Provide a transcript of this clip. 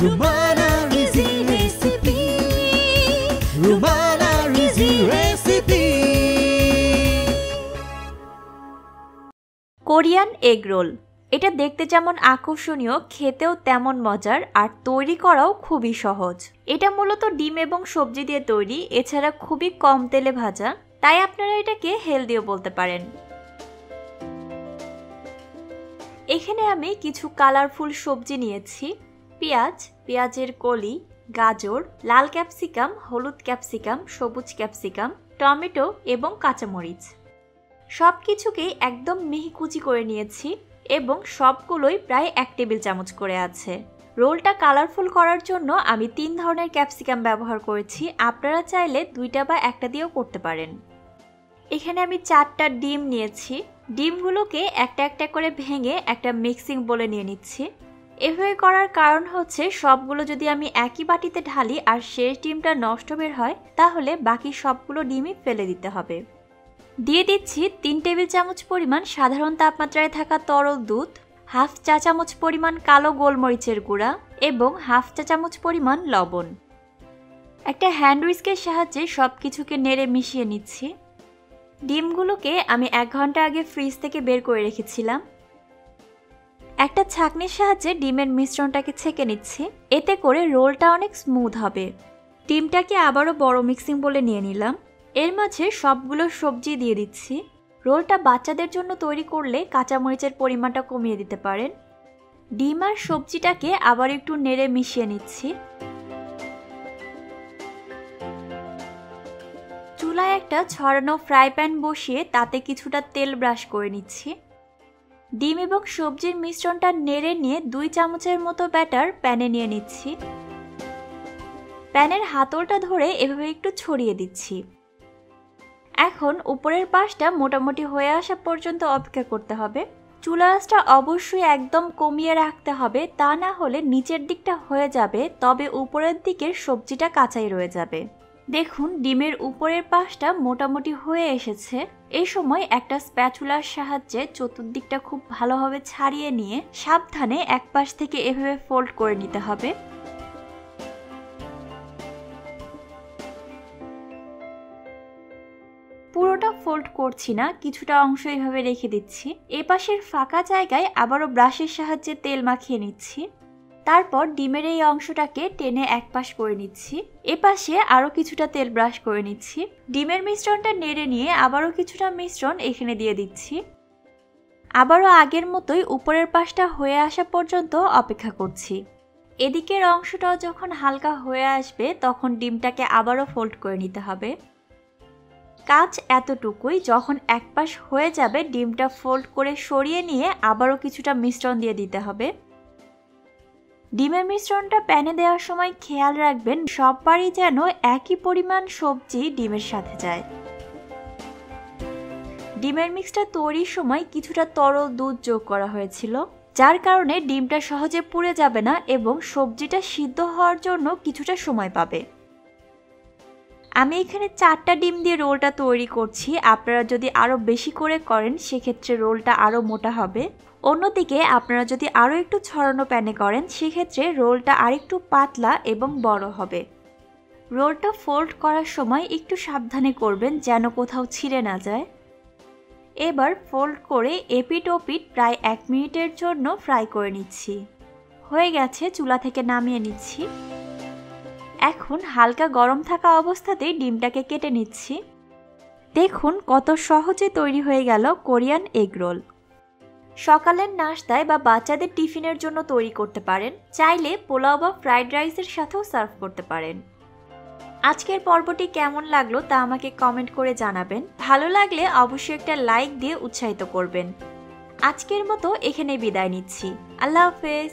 Rumana Rizzi Recipe. Rumana Rizzi Recipe. Korean egg roll এটা দেখতে যেমন আকর্ষণীয় খেতেও তেমন মজার আর তৈরি করাও খুবই সহজ। এটা মূলত ডিম এবং সবজি দিয়ে তৈরি এছাড়া খুবই কম তেলে ভাজা। তাই আপনারা এটাকে হেলদিও বলতে পারেন। এখানে আমি কিছু কালারফুল সবজি নিয়েছি। পেঁয়াজ, পেঁয়াজের কলি, গাজর, লাল ক্যাপসিকাম, হলুদ ক্যাপসিকাম, সবুজ ক্যাপসিকাম, টমেটো এবং কাঁচামরিচ। সব কিছুকেই একদম মিহিকুচি করে নিয়েছি এবং সবগুলোই প্রায় এক টেবিল চামচ করে আছে। রোলটা কালারফুল করার জন্য আমি তিন ধরনের ক্যাপসিকাম ব্যবহার করেছি। আপনারা চাইলে দুইটা বা একটা দিয়েও করতে পারেন। এখানে আমি চারটা ডিম নিয়েছি। ডিমগুলোকে একটা একটা করে ভেঙে একটা মিক্সিং বলে নিয়ে নিচ্ছি। এভাবে করার কারণ হচ্ছে সবগুলো যদি আমি একই বাটিতে ঢালি আর শেষ ডিমটা নষ্ট বের হয়, তাহলে বাকি সবগুলো ডিমই ফেলে দিতে হবে। দিয়ে দিচ্ছি তিন টেবিল চামচ পরিমাণ সাধারণ তাপমাত্রায় থাকা তরল দুধ, হাফ চা চামচ পরিমাণ কালো গোলমরিচের গুঁড়া এবং হাফ চা চামচ পরিমাণ লবণ। একটা হ্যান্ড উইস্কের সাহায্যে সব কিছুকে নেড়ে মিশিয়ে নিচ্ছি। ডিমগুলোকে আমি এক ঘণ্টা আগে ফ্রিজ থেকে বের করে রেখেছিলাম। একটা ছাঁকনির সাহায্যে ডিমের মিশ্রণটাকে ছেঁকে নিচ্ছি। এতে করে রোলটা অনেক স্মুথ হবে। ডিমটাকে আবারও বড় মিক্সিং বলে নিয়ে নিলাম। এর মাঝে সবগুলো সবজি দিয়ে দিচ্ছি। রোলটা বাচ্চাদের জন্য তৈরি করলে কাঁচামরিচের পরিমাণটা কমিয়ে দিতে পারেন। ডিম আর সবজিটাকে আবার একটু নেড়ে মিশিয়ে নিচ্ছি। চুলায় একটা ছড়ানো ফ্রাই প্যান বসিয়ে তাতে কিছুটা তেল ব্রাশ করে নিচ্ছি। ডিম এবং সবজির মিশ্রণটা নেড়ে নিয়ে দুই চামচের মতো ব্যাটার প্যানে নিয়ে নিচ্ছি। প্যানের হাতলটা ধরে এভাবে একটু ছড়িয়ে দিচ্ছি। এখন উপরের পাশটা মোটামুটি হয়ে আসা পর্যন্ত অপেক্ষা করতে হবে। চুলা আঁচটা অবশ্যই একদম কমিয়ে রাখতে হবে, তা না হলে নিচের দিকটা হয়ে যাবে, তবে উপরের দিকের সবজিটা কাঁচাই রয়ে যাবে। দেখুন, ডিমের উপরের পাশটা মোটামুটি হয়ে এসেছে। এই সময় একটা স্প্যাচুলার সাহায্যে চতুর্দিকটা খুব ভালোভাবে ছাড়িয়ে নিয়ে সাবধানে এক পাশ থেকে এভাবে ফোল্ড করে নিতে হবে। পুরোটা ফোল্ড করছি না, কিছুটা অংশ এভাবে রেখে দিচ্ছি। এপাশের ফাঁকা জায়গায় আবারও ব্রাশের সাহায্যে তেল মাখিয়ে নিচ্ছি। তারপর ডিমের এই অংশটাকে টেনে এক পাশ করে নিচ্ছি। এপাশে আরও কিছুটা তেল ব্রাশ করে নিচ্ছি। ডিমের মিশ্রণটা নেড়ে নিয়ে আবারও কিছুটা মিশ্রণ এখানে দিয়ে দিচ্ছি। আবারও আগের মতোই উপরের পাশটা হয়ে আসা পর্যন্ত অপেক্ষা করছি। এদিকের অংশটাও যখন হালকা হয়ে আসবে, তখন ডিমটাকে আবারও ফোল্ড করে নিতে হবে। কাজ এতটুকুই, যখন এক পাশ হয়ে যাবে, ডিমটা ফোল্ড করে সরিয়ে নিয়ে আবারও কিছুটা মিশ্রণ দিয়ে দিতে হবে। ডিমের মিশ্রণটা প্যানে দেওয়ার সময় খেয়াল রাখবেন, সববারই যেন একই পরিমাণ সবজি ডিমের সাথে যায়। ডিমের মিক্সটা তৈরির সময় কিছুটা তরল দুধ যোগ করা হয়েছিল, যার কারণে ডিমটা সহজে পুড়ে যাবে না এবং সবজিটা সিদ্ধ হওয়ার জন্য কিছুটা সময় পাবে। আমি এখানে চারটা ডিম দিয়ে রোলটা তৈরি করছি। আপনারা যদি আরও বেশি করে করেন, সেক্ষেত্রে রোলটা আরও মোটা হবে। অন্যদিকে আপনারা যদি আরও একটু ছড়ানো প্যানে করেন, সেক্ষেত্রে রোলটা আরেকটু পাতলা এবং বড় হবে। রোলটা ফোল্ড করার সময় একটু সাবধানে করবেন যেন কোথাও ছিঁড়ে না যায়। এবার ফোল্ড করে এপিট ওপিট প্রায় এক মিনিটের জন্য ফ্রাই করে নিচ্ছি। হয়ে গেছে, চুলা থেকে নামিয়ে নিচ্ছি। এখন হালকা গরম থাকা অবস্থাতেই ডিমটাকে কেটে নিচ্ছি। দেখুন কত সহজে তৈরি হয়ে গেল কোরিয়ান এগ রোল। সকালের নাস্তায় বা বাচ্চাদের টিফিনের জন্য তৈরি করতে পারেন, চাইলে পোলাও বা ফ্রাইড রাইসের সাথেও সার্ভ করতে পারেন। আজকের পর্বটি কেমন লাগল তা আমাকে কমেন্ট করে জানাবেন। ভালো লাগলে অবশ্যই একটা লাইক দিয়ে উৎসাহিত করবেন। আজকের মতো এখানে বিদায় নিচ্ছি। আল্লাহ হাফেজ।